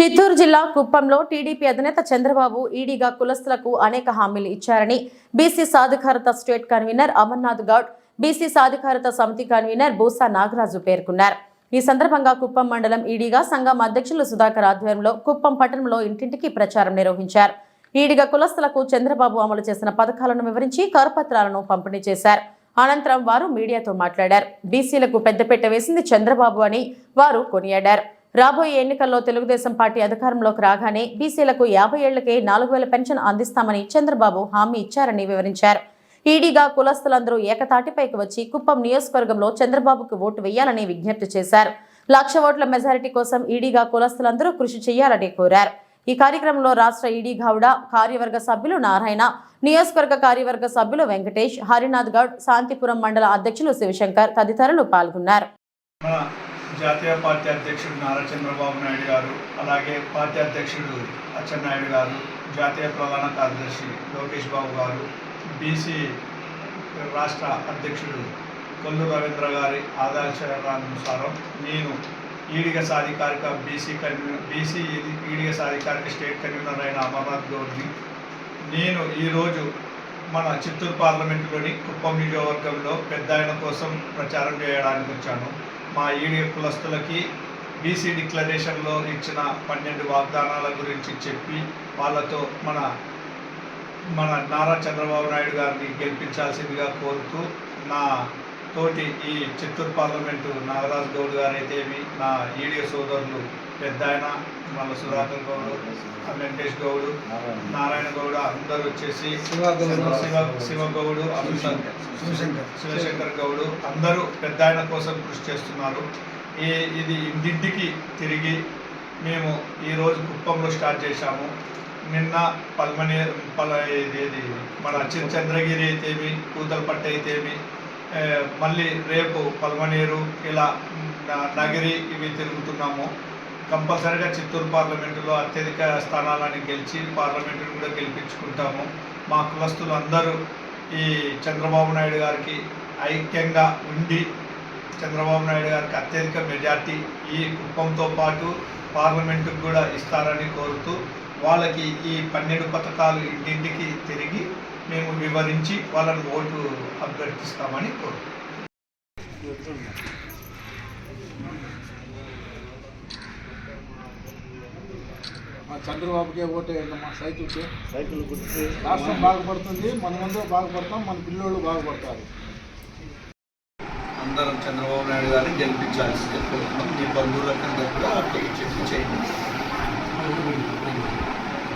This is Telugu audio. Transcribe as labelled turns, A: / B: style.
A: చిత్తూరు జిల్లా కుప్పంలో టీడీపీ అధినేత చంద్రబాబు ఈడీగా కులస్తులకు అనేక హామీలు ఇచ్చారని బీసీ సాధికారత state convener Amarnath Goud BC సాధికారత సమితి కన్వీనర్ బూసా నాగరాజు పేర్కొన్నారు. ఈ సందర్భంగా కుప్పం మండలం ఈడీగా సంఘం అధ్యక్షులు సుధాకర్ ఆధ్వర్యంలో కుప్పం పట్టణంలో ఇంటింటికి ప్రచారం నిర్వహించారు. ఈడిగా కులస్తులకు చంద్రబాబు అమలు చేసిన పథకాలను వివరించి కరపత్రాలను పంపిణీ చేశారు. అనంతరం వారు మీడియాతో మాట్లాడారు. బీసీలకు పెద్దపెట్ట వేసింది చంద్రబాబు అని వారు కొనియాడారు. రాబోయే ఎన్నికల్లో తెలుగుదేశం పార్టీ అధికారంలోకి రాగానే బీసీలకు యాభై ఏళ్ళకే నాలుగు వేల పెన్షన్ అందిస్తామని చంద్రబాబు హామీ ఇచ్చారని వివరించారు. ఈడీగా కులస్తులందరూ ఏకతాటిపైకి వచ్చి కుప్పం నియోజకవర్గంలో చంద్రబాబుకు ఓటు వేయాలని విజ్ఞప్తి చేశారు. లక్ష ఓట్ల మెజారిటీ కోసం ఈడీగా కులస్తులందరూ కృషి చేయాలని కోరారు. ఈ కార్యక్రమంలో రాష్ట్ర ఈడీ గౌడ కార్యవర్గ సభ్యులు నారాయణ నియోజకవర్గ కార్యవర్గ సభ్యులు వెంకటేష్ హరినాథ్ గౌడ్ శాంతిపురం మండల అధ్యక్షులు శివశంకర్ తదితరులు పాల్గొన్నారు.
B: జాతీయ పార్టీ అధ్యక్షుడు నారా చంద్రబాబు నాయుడు గారు అలాగే పార్టీ అధ్యక్షుడు అచ్చెన్నాయుడు గారు జాతీయ ప్రధాన కార్యదర్శి లోకేష్ బాబు గారు బీసీ రాష్ట్ర అధ్యక్షుడు కొల్లు రవీంద్ర గారి ఆదర్శానుసారం నేను ఈడిగ సాధికారిక బీసీ కన్వీనర్ బీసీ ఈడిగ సాధికారిక స్టేట్ కన్వీనర్ అయిన అమర్నాథ్ గౌడ్ని నేను ఈరోజు మన చిత్తూరు పార్లమెంటులోని కుప్పం నియోజకవర్గంలో పెద్ద ఆయన కోసం ప్రచారం చేయడానికి వచ్చాను. మా ఈడీ కులస్తులకి బీసీ డిక్లరేషన్లో ఇచ్చిన పన్నెండు వాగ్దానాల గురించి చెప్పి వాళ్ళతో మన మన నారా చంద్రబాబు నాయుడు గారిని గెలిపించాల్సిందిగా కోరుతూ నా తోటి ఈ చిత్తూరు పార్లమెంటు నాగరాజ్ గౌడ్ గారైతేమి నా ఈడీ సోదరులు పెద్ద ఆయన మళ్ళీ సుధాకర్ గౌడ్ వెంకటేష్ గౌడ్ నారాయణ గౌడ అందరూ వచ్చేసి శివ గౌడు శివశంకర్. గౌడు అందరూ పెద్ద ఆయన కోసం కృషి చేస్తున్నారు. ఈ ఇది ఇంటింటికి తిరిగి మేము ఈరోజు కుప్పంలో స్టార్ట్ చేశాము. నిన్న పల్మని పల ఇది మన చంద్రగిరి అయితేమి కూతలపట్టు అయితేమి మళ్ళీ రేపు పల్మనేరు ఇలా నగిరి ఇవి తిరుగుతున్నాము. కంపల్సరిగా చిత్తూరు పార్లమెంటులో అత్యధిక స్థానాలను గెలిచి పార్లమెంటును కూడా గెలిపించుకుంటాము. మా కులస్తులు అందరూ ఈ చంద్రబాబు నాయుడు గారికి ఐక్యంగా ఉండి చంద్రబాబు నాయుడు గారికి అత్యధిక మెజార్టీ ఈ కుప్పంతో పాటు పార్లమెంటుకు కూడా ఇస్తారని కోరుతూ వాళ్ళకి ఈ పన్నెండు పథకాలు ఇంటింటికి తిరిగి మేము వివరించి వాళ్ళని ఓటు అభ్యర్థిస్తామని కోరుతున్నాం
C: మా చంద్రబాబుకే ఓటేయండి మా సైకిల్కి
D: సైకిల్
C: రాష్ట్రం బాగుపడుతుంది మనమందరూ బాగుపడతాం మన పిల్లోళ్ళు బాగుపడతారు.
B: అందరం చంద్రబాబు నాయుడు గారిని గెలిపించాల్సి చెప్పుకుంటున్నాం మీ కూడా చేయండి.